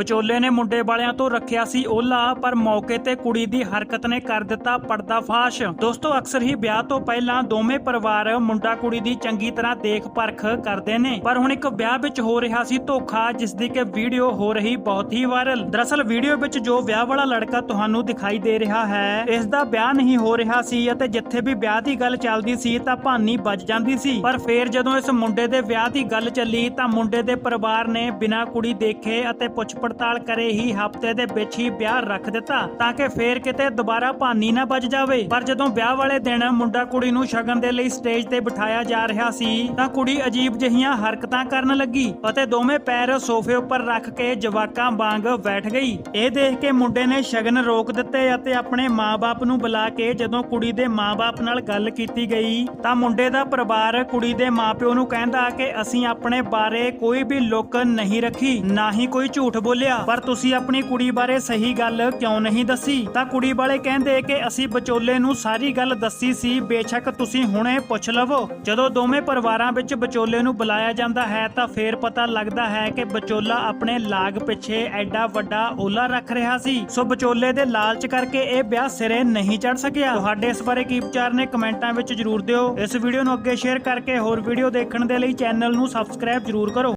ਵਿਚੋਲੇ ਨੇ ਮੁੰਡੇ ਵਾਲਿਆਂ ਤੋਂ ਰੱਖਿਆ ਸੀ ਓਲਾ, ਪਰ ਮੌਕੇ ਤੇ ਕੁੜੀ ਦੀ ਹਰਕਤ ਨੇ ਕਰ ਦਿੱਤਾ ਪਰਦਾਫਾਸ਼। ਦੋਸਤੋ, ਅਕਸਰ ਹੀ ਵਿਆਹ ਤੋਂ ਪਹਿਲਾਂ ਦੋਵੇਂ ਪਰਿਵਾਰ ਮੁੰਡਾ ਕੁੜੀ ਦੀ ਚੰਗੀ ਤਰ੍ਹਾਂ ਦੇਖ ਪਰਖ ਕਰਦੇ ਨੇ। ਪਰ ਹੁਣ ਇੱਕ ਵਿਆਹ ਵਿੱਚ ਹੋ ਰਿਹਾ ਸੀ ਧੋਖਾ ਜਿਸ ਦੀ ਕਿ ਵੀਡੀਓ ਹੋ ਰਹੀ ਬਹੁਤ ਹੀ ਵਾਇਰਲ। ਦਰਅਸਲ, ਵੀਡੀਓ ਵਿੱਚ ਜੋ ਵਿਆਹ ਵਾਲਾ ਲੜਕਾ ਤੁਹਾਨੂੰ ਦਿਖਾਈ ਦੇ ਰਿਹਾ ਹੈ ਇਸ ਦਾ ਵਿਆਹ ਨਹੀਂ ਹੋ ਰਿਹਾ ਸੀ ਅਤੇ ਜਿੱਥੇ ਵੀ ਵਿਆਹ ਦੀ ਗੱਲ ਚੱਲਦੀ ਸੀ ਤਾਂ ਭਾਨੀ ਵੱਜ ਜਾਂਦੀ ਸੀ। ਪਰ ਫੇਰ ਜਦੋਂ ਇਸ ਮੁੰਡੇ ਦੇ ਵਿਆਹ ਦੀ ਗੱਲ ਚੱਲੀ ਤਾਂ ਮੁੰਡੇ ਦੇ ਪਰਿਵਾਰ ਨੇ ਬਿਨਾਂ ਕੁੜੀ ਦੇਖੇ ਅਤੇ ਪੁੱਛ ਪੜਤਾਲ ਕਰੇ ਹੀ ਹਫ਼ਤੇ ਦੇ ਵਿੱਚ ਹੀ ਵਿਆਹ ਰੱਖ ਦਿੱਤਾ ਤਾਂ ਕਿ ਫੇਰ ਕਿਤੇ ਦੁਬਾਰਾ ਭਾਨੀ ਨਾ ਵੱਜ ਜਾਵੇ। ਪਰ ਜਦੋਂ ਵਿਆਹ ਵਾਲੇ ਦਿਨ ਮੁੰਡਾ ਕੁੜੀ ਨੂੰ ਸ਼ਗਨ ਦੇ ਲਈ ਸਟੇਜ ਤੇ ਬਿਠਾਇਆ ਜਾ ਰਿਹਾ ਸੀ, ਤਾਂ ਕੁੜੀ ਅਜੀਬ ਜਿਹੀਆਂ ਹਰਕਤਾਂ ਕਰਨ ਲੱਗੀ ਅਤੇ ਦੋਵੇਂ ਪੈਰ ਸੋਫੇ ਉੱਪਰ ਰੱਖ ਕੇ ਜਵਾਕਾਂ ਵਾਂਗ ਬੈਠ ਗਈ। ਇਹ ਦੇਖ ਕੇ ਮੁੰਡੇ ਨੇ ਸ਼ਗਨ ਰੋਕ ਦਿੱਤੇ ਅਤੇ ਆਪਣੇ ਮਾਪੇ ਨੂੰ ਬੁਲਾ ਕੇ ਜਦੋਂ ਕੁੜੀ ਦੇ ਮਾਪੇ ਨਾਲ ਗੱਲ ਕੀਤੀ ਗਈ, ਤਾਂ ਮੁੰਡੇ ਦਾ ਪਰਿਵਾਰ ਕੁੜੀ ਦੇ ਮਾਪਿਓ ਨੂੰ ਕਹਿੰਦਾ ਕਿ ਅਸੀਂ ਆਪਣੇ ਬਾਰੇ ਕੋਈ ਵੀ ਲੁੱਕ ਨਹੀਂ ਰੱਖੀ, ਨਾ ਹੀ ਕੋਈ ਝੂਠ ਬੋਲਿਆ, ਪਰ ਤੁਸੀਂ ਆਪਣੀ ਕੁੜੀ ਬਾਰੇ ਸਹੀ ਗੱਲ ਕਿਉਂ ਨਹੀਂ ਦੱਸੀ? ਤਾਂ ਕੁੜੀ ਵਾਲੇ ਕਹਿੰਦੇ ਕਿ ਅਸੀਂ ਵਿਚੋਲੇ ਨੂੰ ਸਾਰੀ ਗੱਲ ਦੱਸੀ ਸੀ, ਬੇਸ਼ੱਕ ਤੁਸੀਂ ਹੁਣੇ ਪੁੱਛ ਲਵੋ। ਜਦੋਂ ਦੋਵੇਂ ਪਰਿਵਾਰਾਂ ਵਿੱਚ ਵਿਚੋਲੇ ਨੂੰ ਬੁਲਾਇਆ ਜਾਂਦਾ ਹੈ, ਤਾਂ ਫੇਰ ਪਤਾ ਲੱਗਦਾ ਹੈ ਕਿ ਵਿਚੋਲਾ ਆਪਣੇ ਲਾਗ ਪਿੱਛੇ ਐਡਾ ਵੱਡਾ ਓਲਾ ਰੱਖ ਰਿਹਾ ਸੀ। ਸੋ ਵਿਚੋਲੇ ਦੇ ਲਾਲਚ ਕਰਕੇ ਇਹ ਵਿਆਹ ਸਿਰੇ ਨਹੀਂ ਚੜ ਸਕਿਆ। ਤੁਹਾਡੇ ਇਸ ਬਾਰੇ ਕੀ ਵਿਚਾਰ ਨੇ ਕਮੈਂਟਾਂ ਵਿੱਚ ਜਰੂਰ ਦਿਓ। ਇਸ ਵੀਡੀਓ ਨੂੰ ਅੱਗੇ ਸ਼ੇਅਰ ਕਰਕੇ ਹੋਰ ਵੀਡੀਓ ਦੇਖਣ ਦੇ ਲਈ ਚੈਨਲ ਨੂੰ ਸਬਸਕ੍ਰਾਈਬ ਜਰੂਰ ਕਰੋ।